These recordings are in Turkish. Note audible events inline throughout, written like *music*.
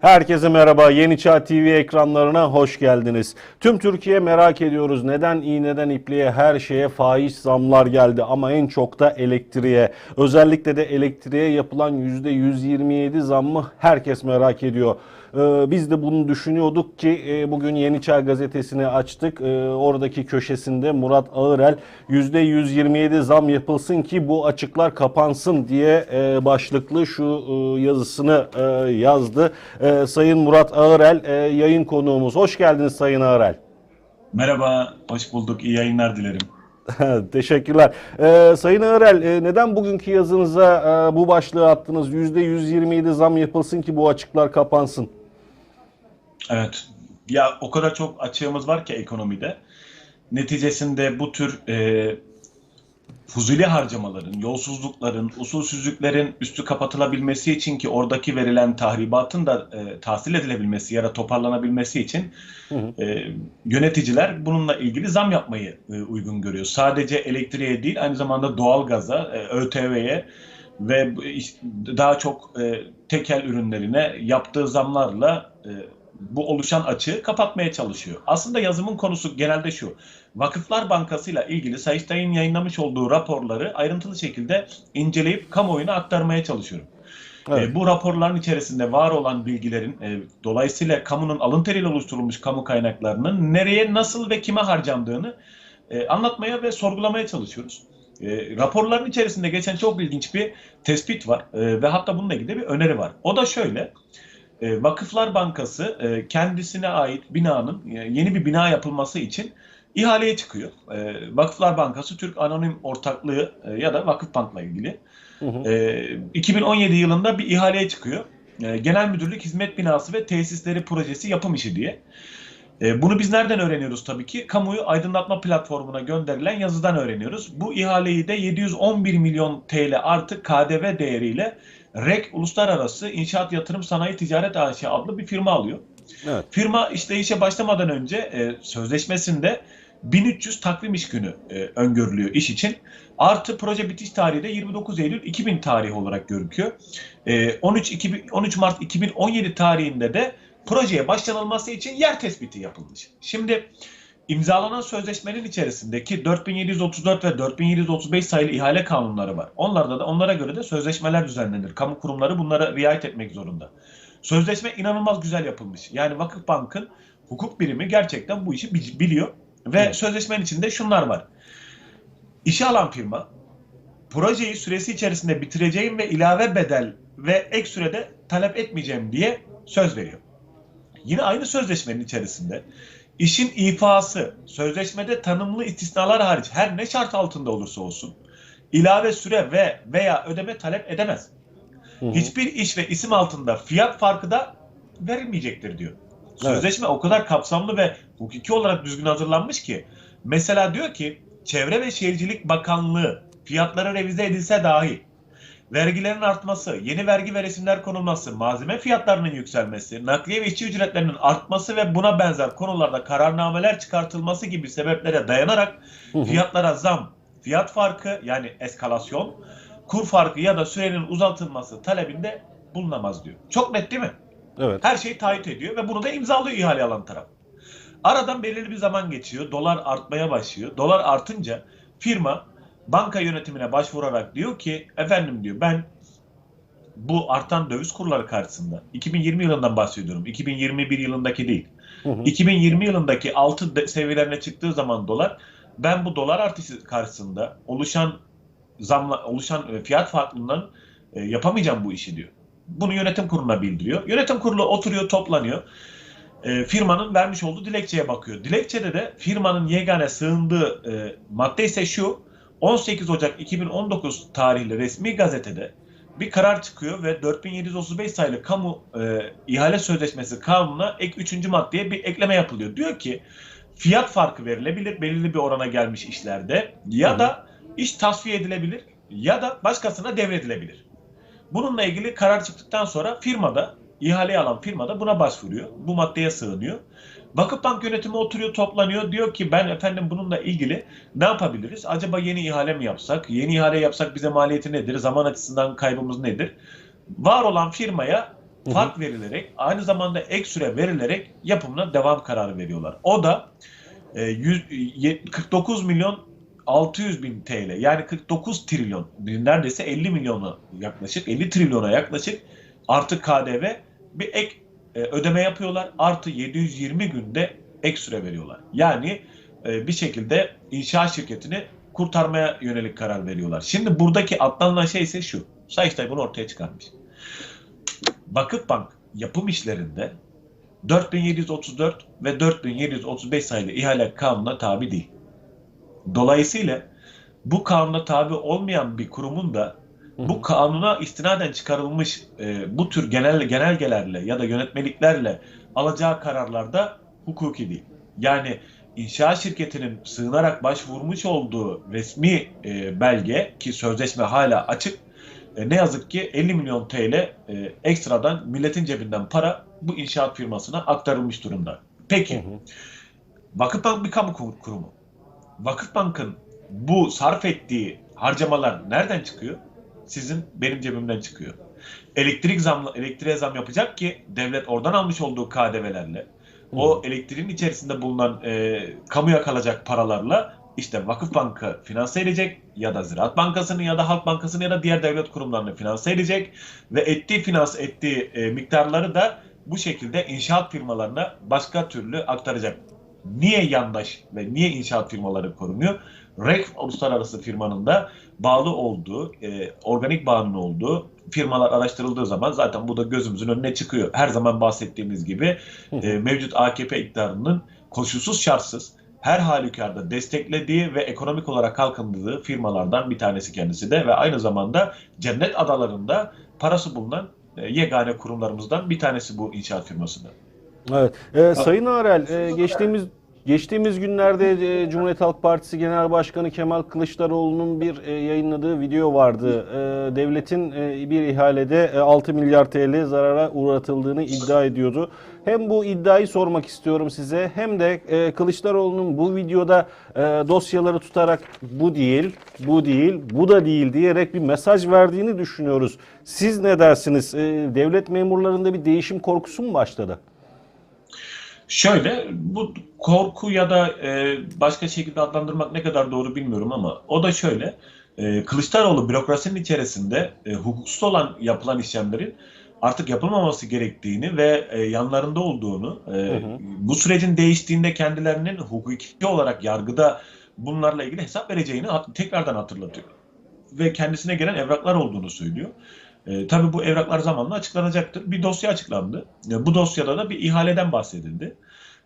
Herkese merhaba. Yeni Çağ TV ekranlarına hoş geldiniz. Tüm Türkiye merak ediyoruz. Neden iğneden ipliğe her şeye faiz zamlar geldi ama en çok da elektriğe. Özellikle de elektriğe yapılan %127 zammı herkes merak ediyor. Ee, Biz de bunu düşünüyorduk ki e, bugün Yeni Çağ gazetesini açtık. Ee, Oradaki köşesinde Murat Ağırel %127 zam yapılsın ki bu açıklar kapansın diye e, başlıklı şu e, yazısını e, yazdı. E, Sayın Murat Ağırel e, yayın konuğumuz. Hoş geldiniz Sayın Ağırel. Merhaba, hoş bulduk. İyi yayınlar dilerim. *laughs* Teşekkürler. Ee, Sayın e, neden bugünkü yazınıza e, bu başlığı attınız? %127 zam yapılsın ki bu açıklar kapansın. Evet, ya o kadar çok açığımız var ki ekonomide. Neticesinde bu tür e, fuzuli harcamaların, yolsuzlukların, usulsüzlüklerin üstü kapatılabilmesi için ki oradaki verilen tahribatın da e, tahsil edilebilmesi ya da toparlanabilmesi için e, yöneticiler bununla ilgili zam yapmayı e, uygun görüyor. Sadece elektriğe değil aynı zamanda doğalgaza, e, ÖTV'ye ve daha çok e, tekel ürünlerine yaptığı zamlarla e, bu oluşan açığı kapatmaya çalışıyor. Aslında yazımın konusu genelde şu. Vakıflar Bankası ile ilgili Sayıştay'ın yayınlamış olduğu raporları ayrıntılı şekilde inceleyip kamuoyuna aktarmaya çalışıyorum. Evet. E, bu raporların içerisinde var olan bilgilerin e, dolayısıyla kamunun alın teriyle oluşturulmuş kamu kaynaklarının nereye, nasıl ve kime harcandığını e, anlatmaya ve sorgulamaya çalışıyoruz. E, raporların içerisinde geçen çok ilginç bir tespit var E, ve hatta bununla ilgili bir öneri var. O da şöyle. E, Vakıflar Bankası e, kendisine ait binanın e, yeni bir bina yapılması için ihaleye çıkıyor. E, Vakıflar Bankası Türk Anonim Ortaklığı e, ya da Vakıfbank'la ilgili. Hı hı. E, 2017 yılında bir ihaleye çıkıyor. E, Genel Müdürlük Hizmet Binası ve Tesisleri Projesi yapım işi diye. E, Bunu biz nereden öğreniyoruz tabii ki? Kamuoyu aydınlatma platformuna gönderilen yazıdan öğreniyoruz. Bu ihaleyi de 711 milyon TL artı KDV değeriyle REK Uluslararası İnşaat Yatırım Sanayi Ticaret AŞ adlı bir firma alıyor. Evet. Firma işte işe başlamadan önce e, sözleşmesinde 1300 takvim iş günü e, öngörülüyor iş için. Artı proje bitiş tarihi de 29 Eylül 2000 tarihi olarak görüküyor. E, 13, 2000 13 Mart 2017 tarihinde de projeye başlanılması için yer tespiti yapılmış. Şimdi imzalanan sözleşmenin içerisindeki 4734 ve 4735 sayılı ihale kanunları var. Onlarda da onlara göre de sözleşmeler düzenlenir. Kamu kurumları bunlara riayet etmek zorunda. Sözleşme inanılmaz güzel yapılmış. Yani Vakıfbank'ın hukuk birimi gerçekten bu işi bi- biliyor ve Evet. sözleşmenin içinde şunlar var. İşe alan firma projeyi süresi içerisinde bitireceğim ve ilave bedel ve ek sürede talep etmeyeceğim diye söz veriyor. Yine aynı sözleşmenin içerisinde işin ifası sözleşmede tanımlı istisnalar hariç her ne şart altında olursa olsun ilave süre ve veya ödeme talep edemez. Hı hı. Hiçbir iş ve isim altında fiyat farkı da verilmeyecektir diyor. Sözleşme o kadar kapsamlı ve hukuki olarak düzgün hazırlanmış ki mesela diyor ki Çevre ve Şehircilik Bakanlığı fiyatları revize edilse dahi vergilerin artması, yeni vergi ve resimler konulması, malzeme fiyatlarının yükselmesi, nakliye ve işçi ücretlerinin artması ve buna benzer konularda kararnameler çıkartılması gibi sebeplere dayanarak Hı hı. fiyatlara zam, fiyat farkı yani eskalasyon, kur farkı ya da sürenin uzatılması talebinde bulunamaz diyor. Çok net değil mi? Evet. Her şeyi taahhüt ediyor ve bunu da imzalıyor ihale alan taraf. Aradan belirli bir zaman geçiyor. Dolar artmaya başlıyor. Dolar artınca firma banka yönetimine başvurarak diyor ki efendim diyor ben bu artan döviz kurları karşısında 2020 yılından bahsediyorum. 2021 yılındaki değil. Hı hı. 2020 yılındaki altı de- seviyelerine çıktığı zaman dolar ben bu dolar artışı karşısında oluşan zamla oluşan e, fiyat farklılığından e, yapamayacağım bu işi diyor. Bunu yönetim kuruluna bildiriyor. Yönetim kurulu oturuyor, toplanıyor. E, firmanın vermiş olduğu dilekçeye bakıyor. Dilekçede de firmanın yegane sığındığı e, madde ise şu. 18 Ocak 2019 tarihli resmi gazetede bir karar çıkıyor ve 4735 sayılı kamu e, ihale sözleşmesi kanununa ek 3. maddeye bir ekleme yapılıyor. Diyor ki fiyat farkı verilebilir belirli bir orana gelmiş işlerde ya da iş tasfiye edilebilir ya da başkasına devredilebilir. Bununla ilgili karar çıktıktan sonra firmada ihaleyi alan firmada buna başvuruyor. Bu maddeye sığınıyor. Vakıfbank yönetimi oturuyor toplanıyor diyor ki ben efendim bununla ilgili ne yapabiliriz? Acaba yeni ihale mi yapsak? Yeni ihale yapsak bize maliyeti nedir? Zaman açısından kaybımız nedir? Var olan firmaya fark verilerek aynı zamanda ek süre verilerek yapımına devam kararı veriyorlar. O da e, 100 ye- 49 milyon 600 bin TL yani 49 trilyon neredeyse 50 milyona yaklaşık 50 trilyona yaklaşık artı KDV bir ek e, ödeme yapıyorlar. Artı 720 günde ek süre veriyorlar. Yani e, bir şekilde inşaat şirketini kurtarmaya yönelik karar veriyorlar. Şimdi buradaki atlanılan şey ise şu. Sayıştay bunu ortaya çıkarmış. Vakıfbank yapım işlerinde 4734 ve 4735 sayılı ihale kanununa tabi değil. Dolayısıyla bu kanuna tabi olmayan bir kurumun da bu kanuna istinaden çıkarılmış e, bu tür genel genelgelerle ya da yönetmeliklerle alacağı kararlarda hukuki değil. Yani inşaat şirketinin sığınarak başvurmuş olduğu resmi e, belge ki sözleşme hala açık e, ne yazık ki 50 milyon TL e, ekstradan milletin cebinden para bu inşaat firmasına aktarılmış durumda. Peki Hı hı. Vakıfbank bir kamu kur- kurumu. Vakıfbank'ın bu sarf ettiği harcamalar nereden çıkıyor? Sizin benim cebimden çıkıyor. Elektrik zamla elektriğe zam yapacak ki devlet oradan almış olduğu KDV'lerle o elektriğin içerisinde bulunan e, kamuya kalacak paralarla işte Vakıfbank'ı finanse edecek ya da Ziraat Bankası'nı ya da Halk Bankası'nı ya da diğer devlet kurumlarını finanse edecek ve ettiği finans ettiği e, miktarları da bu şekilde inşaat firmalarına başka türlü aktaracak. Niye yandaş ve niye inşaat firmaları korunuyor? REC uluslararası firmanın da bağlı olduğu, e, organik bağının olduğu firmalar araştırıldığı zaman zaten bu da gözümüzün önüne çıkıyor. Her zaman bahsettiğimiz gibi e, mevcut AKP iktidarının koşulsuz şartsız her halükarda desteklediği ve ekonomik olarak kalkındığı firmalardan bir tanesi kendisi de ve aynı zamanda cennet adalarında parası bulunan e, yegane kurumlarımızdan bir tanesi bu inşaat firması da. Evet. Ee, Sayın Arel, e, geçtiğimiz geçtiğimiz günlerde e, Cumhuriyet Halk Partisi Genel Başkanı Kemal Kılıçdaroğlu'nun bir e, yayınladığı video vardı. E, devletin bir ihalede e, 6 milyar TL zarara uğratıldığını iddia ediyordu. Hem bu iddiayı sormak istiyorum size hem de Kılıçdaroğlu'nun bu videoda dosyaları tutarak bu değil, bu değil, bu da değil diyerek bir mesaj verdiğini düşünüyoruz. Siz ne dersiniz? Devlet memurlarında bir değişim korkusu mu başladı? Şöyle bu korku ya da e, başka şekilde adlandırmak ne kadar doğru bilmiyorum ama o da şöyle. E, Kılıçdaroğlu bürokrasinin içerisinde e, hukuksuz olan yapılan işlemlerin artık yapılmaması gerektiğini ve e, yanlarında olduğunu, e, hı. bu sürecin değiştiğinde kendilerinin hukuki olarak yargıda bunlarla ilgili hesap vereceğini tekrardan hatırlatıyor. Ve kendisine gelen evraklar olduğunu söylüyor. E, tabii bu evraklar zamanla açıklanacaktır. Bir dosya açıklandı. E, bu dosyada da bir ihaleden bahsedildi.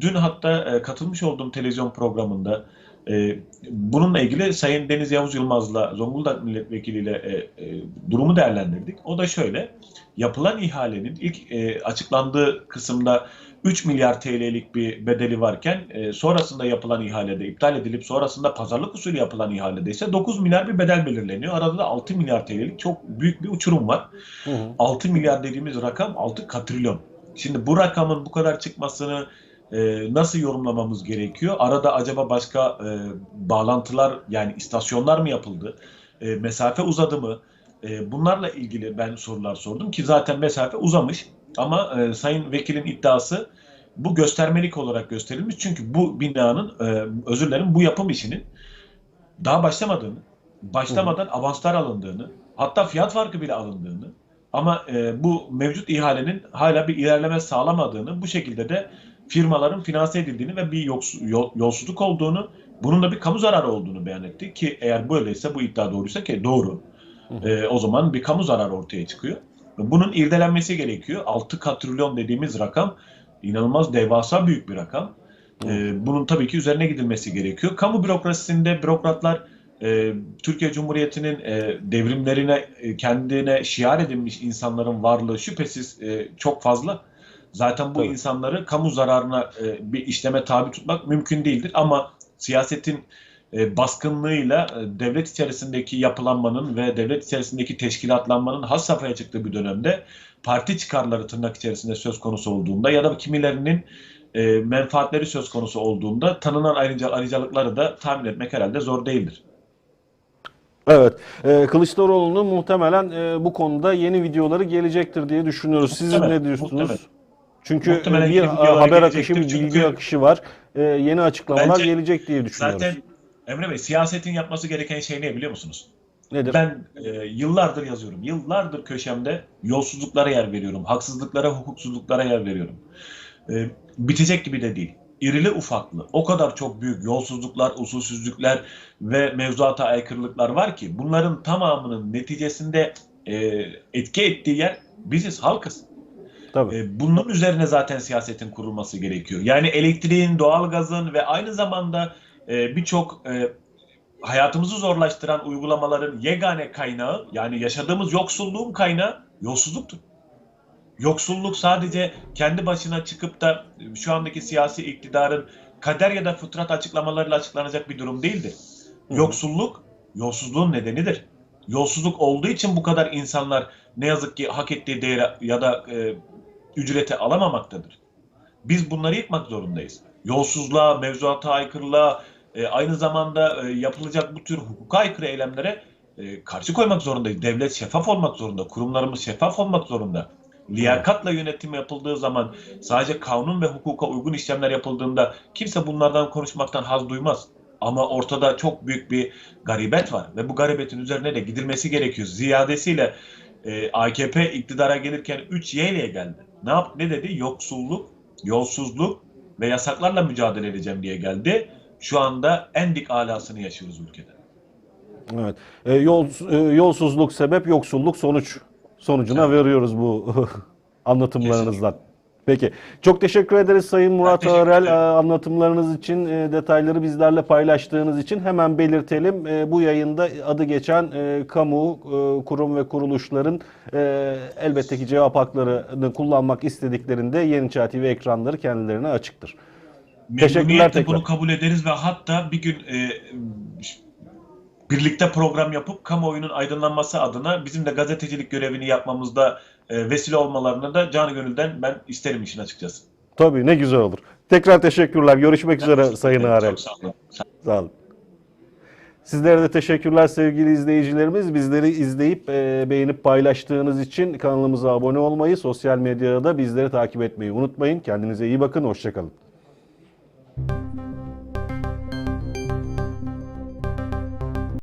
Dün hatta e, katılmış olduğum televizyon programında e, bununla ilgili Sayın Deniz Yavuz Yılmaz'la Zonguldak Milletvekiliyle e, e, durumu değerlendirdik. O da şöyle, yapılan ihalenin ilk e, açıklandığı kısımda 3 milyar TL'lik bir bedeli varken e, sonrasında yapılan ihalede iptal edilip sonrasında pazarlık usulü yapılan ihalede ise 9 milyar bir bedel belirleniyor. Arada da 6 milyar TL'lik çok büyük bir uçurum var. Hı hı. 6 milyar dediğimiz rakam 6 katrilyon. Şimdi bu rakamın bu kadar çıkmasını e, nasıl yorumlamamız gerekiyor? Arada acaba başka e, bağlantılar yani istasyonlar mı yapıldı? E, mesafe uzadı mı? E, bunlarla ilgili ben sorular sordum ki zaten mesafe uzamış ama e, Sayın Vekilin iddiası bu göstermelik olarak gösterilmiş. Çünkü bu binanın e, özür dilerim bu yapım işinin daha başlamadığını, başlamadan avanslar alındığını, hatta fiyat farkı bile alındığını ama e, bu mevcut ihalenin hala bir ilerleme sağlamadığını, bu şekilde de firmaların finanse edildiğini ve bir yolsuzluk olduğunu, bunun da bir kamu zararı olduğunu beyan etti ki eğer böyleyse bu iddia doğruysa ki doğru. E, o zaman bir kamu zararı ortaya çıkıyor. Bunun irdelenmesi gerekiyor. 6 katrilyon dediğimiz rakam inanılmaz devasa büyük bir rakam. E, bunun tabii ki üzerine gidilmesi gerekiyor. Kamu bürokrasisinde bürokratlar e, Türkiye Cumhuriyeti'nin e, devrimlerine e, kendine şiar edilmiş insanların varlığı şüphesiz e, çok fazla. Zaten bu Tabii. insanları kamu zararına e, bir işleme tabi tutmak mümkün değildir. Ama siyasetin baskınlığıyla e, devlet içerisindeki yapılanmanın ve devlet içerisindeki teşkilatlanmanın has safhaya çıktığı bir dönemde parti çıkarları tırnak içerisinde söz konusu olduğunda ya da kimilerinin e, menfaatleri söz konusu olduğunda tanınan ayrıca ayrıcalıkları da tahmin etmek herhalde zor değildir. Evet, e, Kılıçdaroğlu'nun muhtemelen e, bu konuda yeni videoları gelecektir diye düşünüyoruz. Siz Muhtemelen, ne diyorsunuz? muhtemelen. Çünkü Muhtemelen bir haber akışı, bir bilgi akışı var. E, yeni açıklamalar gelecek diye düşünüyoruz. Zaten Emre Bey siyasetin yapması gereken şey ne biliyor musunuz? Nedir? Ben e, yıllardır yazıyorum. Yıllardır köşemde yolsuzluklara yer veriyorum. Haksızlıklara, hukuksuzluklara yer veriyorum. E, bitecek gibi de değil. İrili ufaklı o kadar çok büyük yolsuzluklar, usulsüzlükler ve mevzuata aykırılıklar var ki bunların tamamının neticesinde e, etki ettiği yer biziz, halkız. Tabii. E, Bunun üzerine zaten siyasetin kurulması gerekiyor. Yani elektriğin, doğalgazın ve aynı zamanda e, birçok e, hayatımızı zorlaştıran uygulamaların yegane kaynağı yani yaşadığımız yoksulluğun kaynağı yolsuzluktur. Yoksulluk sadece kendi başına çıkıp da e, şu andaki siyasi iktidarın kader ya da fıtrat açıklamalarıyla açıklanacak bir durum değildir. Hı. Yoksulluk, yolsuzluğun nedenidir. Yolsuzluk olduğu için bu kadar insanlar ne yazık ki hak ettiği değeri ya da e, ücreti alamamaktadır. Biz bunları yıkmak zorundayız. Yolsuzluğa, mevzuata aykırılığa, e, aynı zamanda e, yapılacak bu tür hukuka aykırı eylemlere e, karşı koymak zorundayız. Devlet şeffaf olmak zorunda, kurumlarımız şeffaf olmak zorunda. Liyakatla yönetim yapıldığı zaman sadece kanun ve hukuka uygun işlemler yapıldığında kimse bunlardan konuşmaktan haz duymaz. Ama ortada çok büyük bir garibet var ve bu garibetin üzerine de gidilmesi gerekiyor. Ziyadesiyle e, AKP iktidara gelirken 3 Y ile geldi. Ne yap ne dedi? Yoksulluk, yolsuzluk ve yasaklarla mücadele edeceğim diye geldi. Şu anda en dik alasını yaşıyoruz ülkede. Evet. E, yol, e, yolsuzluk sebep, yoksulluk sonuç sonucuna veriyoruz bu *laughs* anlatımlarınızdan. Peki. Çok teşekkür ederiz Sayın Murat Ağrel e, anlatımlarınız için, e, detayları bizlerle paylaştığınız için. Hemen belirtelim. E, Bu yayında adı geçen kamu, kurum ve kuruluşların elbette ki cevap haklarını kullanmak istediklerinde Yeni TV ekranları kendilerine açıktır. Teşekkürler tekrar. bunu kabul ederiz ve hatta bir gün e, birlikte program yapıp kamuoyunun aydınlanması adına bizim de gazetecilik görevini yapmamızda e, vesile olmalarını da canı gönülden ben isterim işin açıkçası. Tabii ne güzel olur. Tekrar teşekkürler. Görüşmek üzere Sayın Ağrel. Çok sağ olun. Sağ olun. Sizlere de teşekkürler sevgili izleyicilerimiz. Bizleri izleyip e, beğenip paylaştığınız için kanalımıza abone olmayı, sosyal medyada bizleri takip etmeyi unutmayın. Kendinize iyi bakın, hoşçakalın. Thank you